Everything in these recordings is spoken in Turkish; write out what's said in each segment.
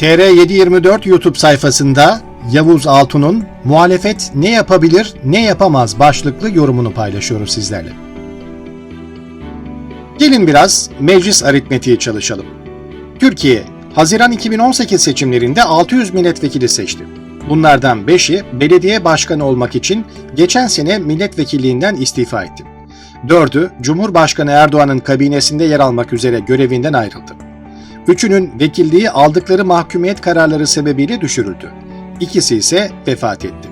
TR724 YouTube sayfasında Yavuz Altun'un muhalefet ne yapabilir ne yapamaz başlıklı yorumunu paylaşıyoruz sizlerle. Gelin biraz meclis aritmetiği çalışalım. Türkiye, Haziran 2018 seçimlerinde 600 milletvekili seçti. Bunlardan 5'i belediye başkanı olmak için geçen sene milletvekilliğinden istifa etti. 4'ü Cumhurbaşkanı Erdoğan'ın kabinesinde yer almak üzere görevinden ayrıldı. Üçünün vekilliği aldıkları mahkumiyet kararları sebebiyle düşürüldü. İkisi ise vefat etti.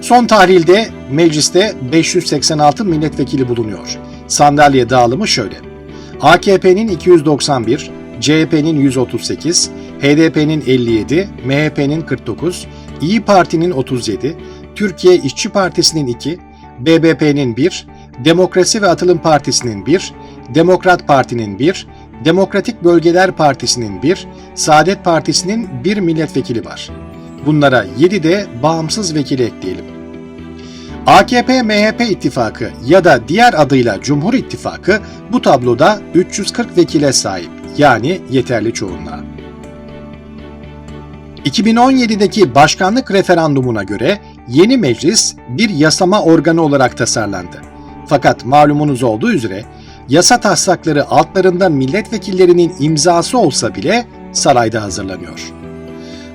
Son tahlilde mecliste 586 milletvekili bulunuyor. Sandalye dağılımı şöyle. AKP'nin 291, CHP'nin 138, HDP'nin 57, MHP'nin 49, İyi Parti'nin 37, Türkiye İşçi Partisi'nin 2, BBP'nin 1, Demokrasi ve Atılım Partisi'nin 1, Demokrat Parti'nin 1, Demokratik Bölgeler Partisi'nin 1, Saadet Partisi'nin 1 milletvekili var. Bunlara 7 de bağımsız vekili ekleyelim. AKP-MHP ittifakı ya da diğer adıyla Cumhur İttifakı bu tabloda 340 vekile sahip yani yeterli çoğunluğa. 2017'deki başkanlık referandumuna göre yeni meclis bir yasama organı olarak tasarlandı. Fakat malumunuz olduğu üzere yasa taslakları altlarında milletvekillerinin imzası olsa bile sarayda hazırlanıyor.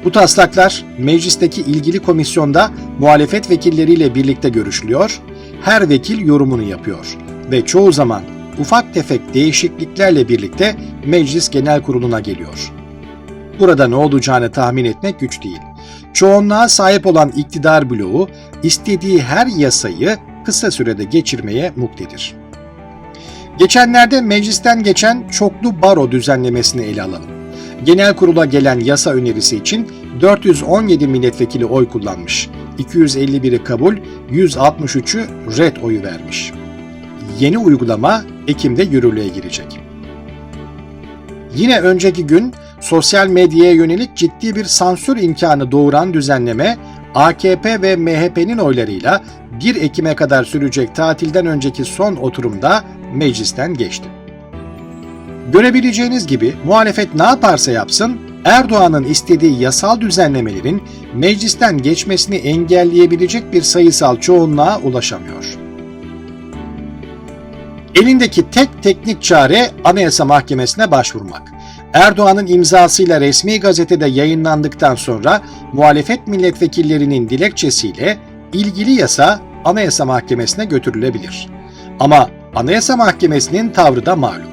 Bu taslaklar meclisteki ilgili komisyonda muhalefet vekilleriyle birlikte görüşülüyor, her vekil yorumunu yapıyor ve çoğu zaman ufak tefek değişikliklerle birlikte meclis genel kuruluna geliyor. Burada ne olacağını tahmin etmek güç değil. Çoğunluğa sahip olan iktidar bloğu istediği her yasayı kısa sürede geçirmeye muktedir. Geçenlerde meclisten geçen çoklu baro düzenlemesini ele alalım. Genel kurula gelen yasa önerisi için 417 milletvekili oy kullanmış. 251'i kabul, 163'ü red oyu vermiş. Yeni uygulama Ekim'de yürürlüğe girecek. Yine önceki gün sosyal medyaya yönelik ciddi bir sansür imkanı doğuran düzenleme AKP ve MHP'nin oylarıyla 1 Ekim'e kadar sürecek tatilden önceki son oturumda meclisten geçti. Görebileceğiniz gibi muhalefet ne yaparsa yapsın Erdoğan'ın istediği yasal düzenlemelerin meclisten geçmesini engelleyebilecek bir sayısal çoğunluğa ulaşamıyor. Elindeki tek teknik çare Anayasa Mahkemesi'ne başvurmak. Erdoğan'ın imzasıyla resmi gazetede yayınlandıktan sonra muhalefet milletvekillerinin dilekçesiyle ilgili yasa Anayasa Mahkemesi'ne götürülebilir. Ama Anayasa Mahkemesi'nin tavrı da malum.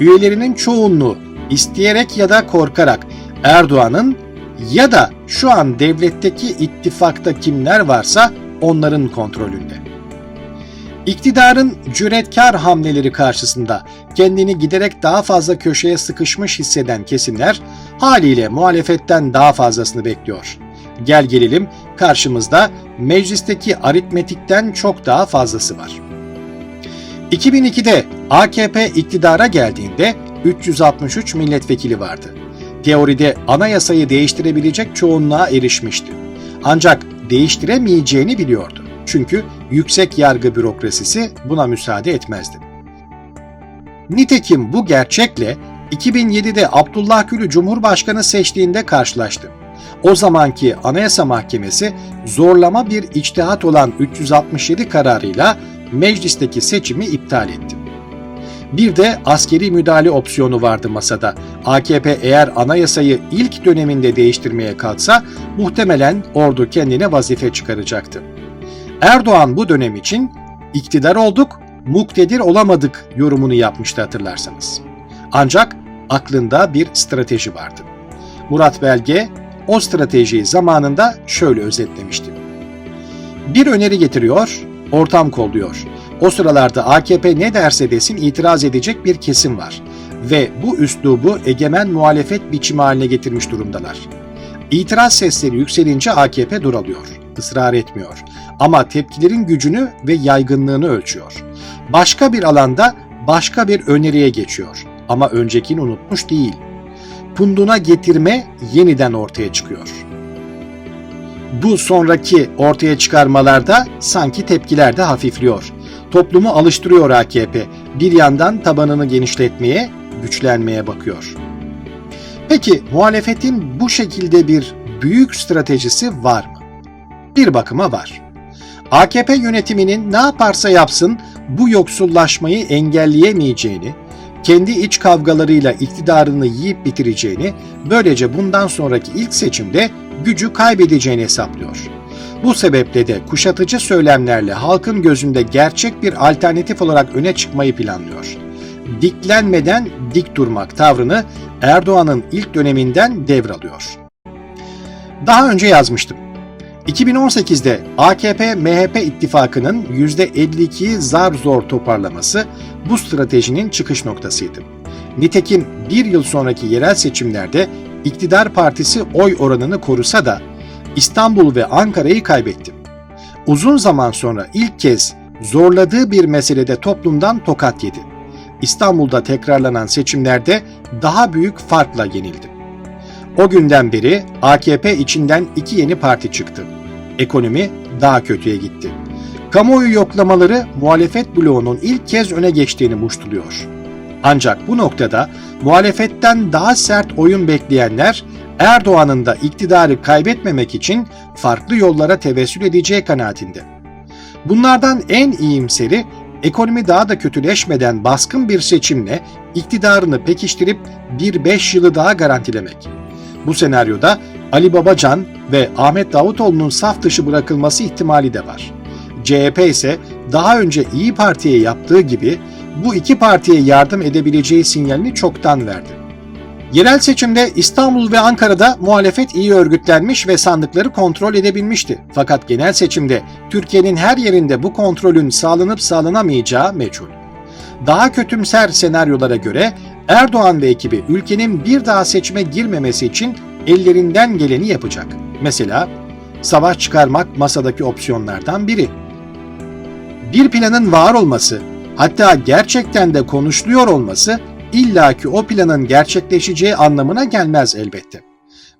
Üyelerinin çoğunluğu isteyerek ya da korkarak Erdoğan'ın ya da şu an devletteki ittifakta kimler varsa onların kontrolünde. İktidarın cüretkar hamleleri karşısında kendini giderek daha fazla köşeye sıkışmış hisseden kesimler haliyle muhalefetten daha fazlasını bekliyor. Gel gelelim karşımızda meclisteki aritmetikten çok daha fazlası var. 2002'de AKP iktidara geldiğinde 363 milletvekili vardı. Teoride anayasayı değiştirebilecek çoğunluğa erişmişti. Ancak değiştiremeyeceğini biliyordu. Çünkü yüksek yargı bürokrasisi buna müsaade etmezdi. Nitekim bu gerçekle 2007'de Abdullah Gül'ü Cumhurbaşkanı seçtiğinde karşılaştı. O zamanki Anayasa Mahkemesi zorlama bir içtihat olan 367 kararıyla meclisteki seçimi iptal etti. Bir de askeri müdahale opsiyonu vardı masada. AKP eğer anayasayı ilk döneminde değiştirmeye kalksa muhtemelen ordu kendine vazife çıkaracaktı. Erdoğan bu dönem için iktidar olduk, muktedir olamadık yorumunu yapmıştı hatırlarsanız. Ancak aklında bir strateji vardı. Murat Belge o stratejiyi zamanında şöyle özetlemişti. Bir öneri getiriyor, ortam kolluyor. O sıralarda AKP ne derse desin itiraz edecek bir kesim var ve bu üslubu egemen muhalefet biçimi haline getirmiş durumdalar. İtiraz sesleri yükselince AKP duralıyor, ısrar etmiyor ama tepkilerin gücünü ve yaygınlığını ölçüyor. Başka bir alanda başka bir öneriye geçiyor ama öncekini unutmuş değil. Punduna getirme yeniden ortaya çıkıyor. Bu sonraki ortaya çıkarmalarda sanki tepkiler de hafifliyor. Toplumu alıştırıyor AKP. Bir yandan tabanını genişletmeye, güçlenmeye bakıyor. Peki muhalefetin bu şekilde bir büyük stratejisi var mı? Bir bakıma var. AKP yönetiminin ne yaparsa yapsın bu yoksullaşmayı engelleyemeyeceğini, kendi iç kavgalarıyla iktidarını yiyip bitireceğini, böylece bundan sonraki ilk seçimde gücü kaybedeceğini hesaplıyor. Bu sebeple de kuşatıcı söylemlerle halkın gözünde gerçek bir alternatif olarak öne çıkmayı planlıyor. Diklenmeden dik durmak tavrını Erdoğan'ın ilk döneminden devralıyor. Daha önce yazmıştım. 2018'de AKP-MHP ittifakının %52'yi zar zor toparlaması bu stratejinin çıkış noktasıydı. Nitekim bir yıl sonraki yerel seçimlerde iktidar partisi oy oranını korusa da İstanbul ve Ankara'yı kaybetti. Uzun zaman sonra ilk kez zorladığı bir meselede toplumdan tokat yedi. İstanbul'da tekrarlanan seçimlerde daha büyük farkla yenildi. O günden beri AKP içinden iki yeni parti çıktı. Ekonomi daha kötüye gitti. Kamuoyu yoklamaları muhalefet bloğunun ilk kez öne geçtiğini muştuluyor. Ancak bu noktada muhalefetten daha sert oyun bekleyenler Erdoğan'ın da iktidarı kaybetmemek için farklı yollara tevessül edeceği kanaatinde. Bunlardan en iyimseri ekonomi daha da kötüleşmeden baskın bir seçimle iktidarını pekiştirip bir beş yılı daha garantilemek. Bu senaryoda Ali Babacan ve Ahmet Davutoğlu'nun saf dışı bırakılması ihtimali de var. CHP ise daha önce İyi Parti'ye yaptığı gibi bu iki partiye yardım edebileceği sinyalini çoktan verdi. Yerel seçimde İstanbul ve Ankara'da muhalefet iyi örgütlenmiş ve sandıkları kontrol edebilmişti. Fakat genel seçimde Türkiye'nin her yerinde bu kontrolün sağlanıp sağlanamayacağı meçhul. Daha kötümser senaryolara göre Erdoğan ve ekibi ülkenin bir daha seçime girmemesi için ellerinden geleni yapacak. Mesela savaş çıkarmak masadaki opsiyonlardan biri. Bir planın var olması, hatta gerçekten de konuşuluyor olması illaki o planın gerçekleşeceği anlamına gelmez elbette.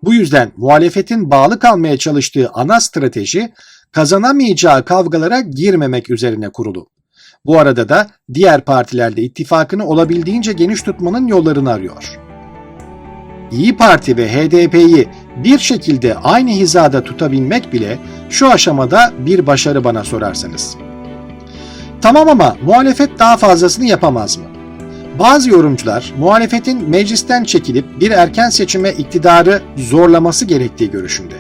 Bu yüzden muhalefetin bağlı kalmaya çalıştığı ana strateji kazanamayacağı kavgalara girmemek üzerine kurulu. Bu arada da diğer partilerle ittifakını olabildiğince geniş tutmanın yollarını arıyor. İyi Parti ve HDP'yi bir şekilde aynı hizada tutabilmek bile şu aşamada bir başarı bana sorarsanız. Tamam ama muhalefet daha fazlasını yapamaz mı? Bazı yorumcular muhalefetin meclisten çekilip bir erken seçime iktidarı zorlaması gerektiği görüşünde.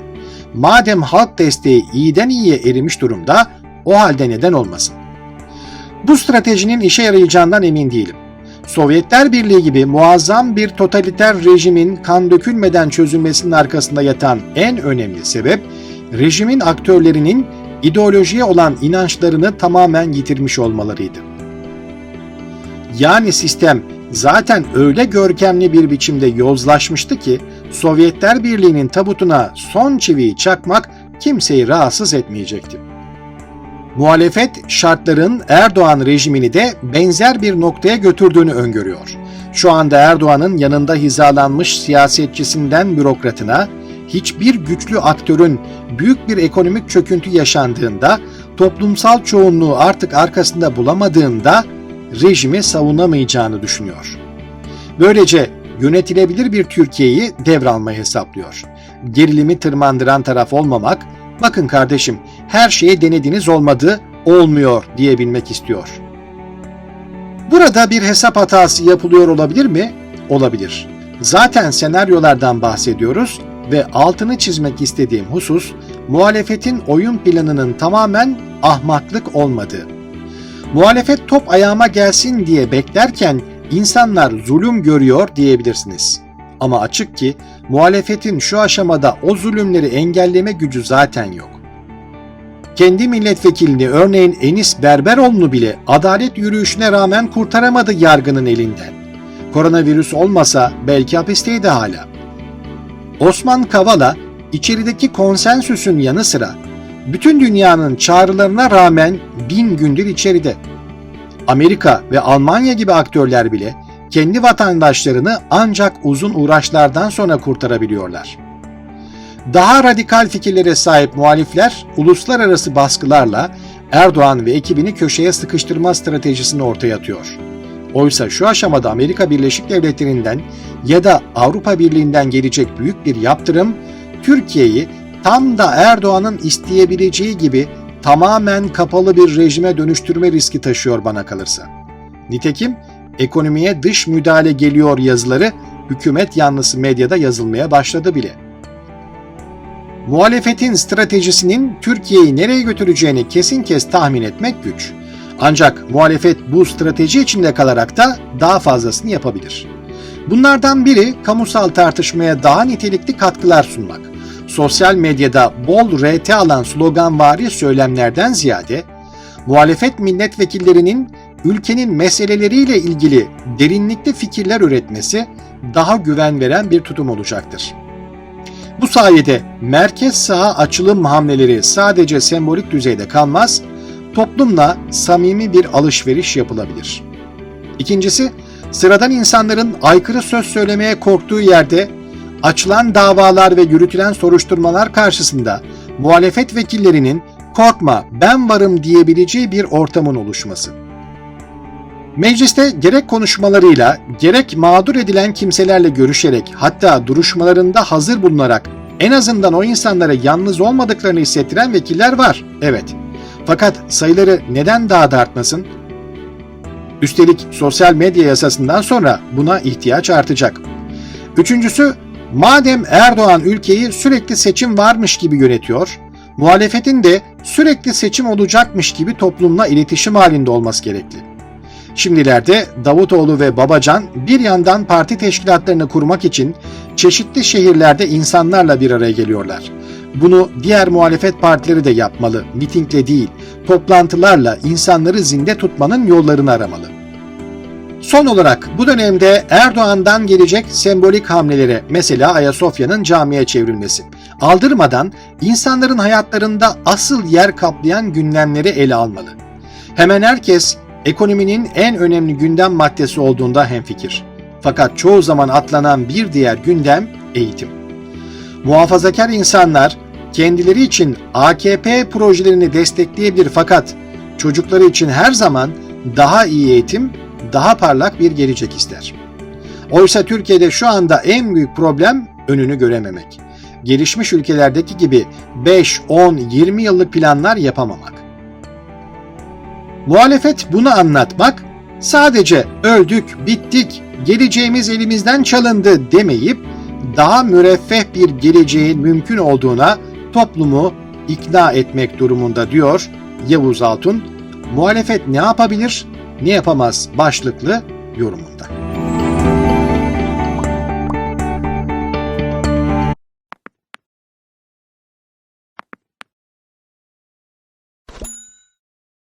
Madem halk desteği iyiden iyiye erimiş durumda o halde neden olmasın? Bu stratejinin işe yarayacağından emin değilim. Sovyetler Birliği gibi muazzam bir totaliter rejimin kan dökülmeden çözülmesinin arkasında yatan en önemli sebep rejimin aktörlerinin ideolojiye olan inançlarını tamamen yitirmiş olmalarıydı. Yani sistem zaten öyle görkemli bir biçimde yozlaşmıştı ki Sovyetler Birliği'nin tabutuna son çiviyi çakmak kimseyi rahatsız etmeyecekti. Muhalefet şartların Erdoğan rejimini de benzer bir noktaya götürdüğünü öngörüyor. Şu anda Erdoğan'ın yanında hizalanmış siyasetçisinden bürokratına hiçbir güçlü aktörün büyük bir ekonomik çöküntü yaşandığında, toplumsal çoğunluğu artık arkasında bulamadığında rejimi savunamayacağını düşünüyor. Böylece yönetilebilir bir Türkiye'yi devralmayı hesaplıyor. Gerilimi tırmandıran taraf olmamak, bakın kardeşim her şeyi denediniz olmadı, olmuyor diyebilmek istiyor. Burada bir hesap hatası yapılıyor olabilir mi? Olabilir. Zaten senaryolardan bahsediyoruz ve altını çizmek istediğim husus muhalefetin oyun planının tamamen ahmaklık olmadığı. Muhalefet top ayağıma gelsin diye beklerken insanlar zulüm görüyor diyebilirsiniz. Ama açık ki muhalefetin şu aşamada o zulümleri engelleme gücü zaten yok. Kendi milletvekilini örneğin Enis Berberoğlu'nu bile adalet yürüyüşüne rağmen kurtaramadı yargının elinden. Koronavirüs olmasa belki hapisteydi hala. Osman Kavala içerideki konsensüsün yanı sıra bütün dünyanın çağrılarına rağmen bin gündür içeride. Amerika ve Almanya gibi aktörler bile kendi vatandaşlarını ancak uzun uğraşlardan sonra kurtarabiliyorlar. Daha radikal fikirlere sahip muhalifler uluslararası baskılarla Erdoğan ve ekibini köşeye sıkıştırma stratejisini ortaya atıyor. Oysa şu aşamada Amerika Birleşik Devletleri'nden ya da Avrupa Birliği'nden gelecek büyük bir yaptırım Türkiye'yi tam da Erdoğan'ın isteyebileceği gibi tamamen kapalı bir rejime dönüştürme riski taşıyor bana kalırsa. Nitekim ekonomiye dış müdahale geliyor yazıları hükümet yanlısı medyada yazılmaya başladı bile. Muhalefetin stratejisinin Türkiye'yi nereye götüreceğini kesin kes tahmin etmek güç. Ancak muhalefet bu strateji içinde kalarak da daha fazlasını yapabilir. Bunlardan biri kamusal tartışmaya daha nitelikli katkılar sunmak. Sosyal medyada bol RT alan sloganvari söylemlerden ziyade muhalefet milletvekillerinin ülkenin meseleleriyle ilgili derinlikli fikirler üretmesi daha güven veren bir tutum olacaktır. Bu sayede merkez saha açılım hamleleri sadece sembolik düzeyde kalmaz, toplumla samimi bir alışveriş yapılabilir. İkincisi, sıradan insanların aykırı söz söylemeye korktuğu yerde açılan davalar ve yürütülen soruşturmalar karşısında muhalefet vekillerinin korkma ben varım diyebileceği bir ortamın oluşması. Mecliste gerek konuşmalarıyla gerek mağdur edilen kimselerle görüşerek hatta duruşmalarında hazır bulunarak en azından o insanlara yalnız olmadıklarını hissettiren vekiller var. Evet. Fakat sayıları neden daha da artmasın? Üstelik sosyal medya yasasından sonra buna ihtiyaç artacak. Üçüncüsü, madem Erdoğan ülkeyi sürekli seçim varmış gibi yönetiyor, muhalefetin de sürekli seçim olacakmış gibi toplumla iletişim halinde olması gerekli. Şimdilerde Davutoğlu ve Babacan bir yandan parti teşkilatlarını kurmak için çeşitli şehirlerde insanlarla bir araya geliyorlar. Bunu diğer muhalefet partileri de yapmalı, mitingle değil, toplantılarla insanları zinde tutmanın yollarını aramalı. Son olarak bu dönemde Erdoğan'dan gelecek sembolik hamlelere mesela Ayasofya'nın camiye çevrilmesi, aldırmadan insanların hayatlarında asıl yer kaplayan gündemleri ele almalı. Hemen herkes ekonominin en önemli gündem maddesi olduğunda hemfikir. Fakat çoğu zaman atlanan bir diğer gündem eğitim. Muhafazakar insanlar kendileri için AKP projelerini destekleyebilir fakat çocukları için her zaman daha iyi eğitim, daha parlak bir gelecek ister. Oysa Türkiye'de şu anda en büyük problem önünü görememek. Gelişmiş ülkelerdeki gibi 5, 10, 20 yıllık planlar yapamamak. Muhalefet bunu anlatmak, sadece öldük, bittik, geleceğimiz elimizden çalındı demeyip daha müreffeh bir geleceğin mümkün olduğuna toplumu ikna etmek durumunda diyor Yavuz Altun. Muhalefet ne yapabilir, ne yapamaz başlıklı yorumunda.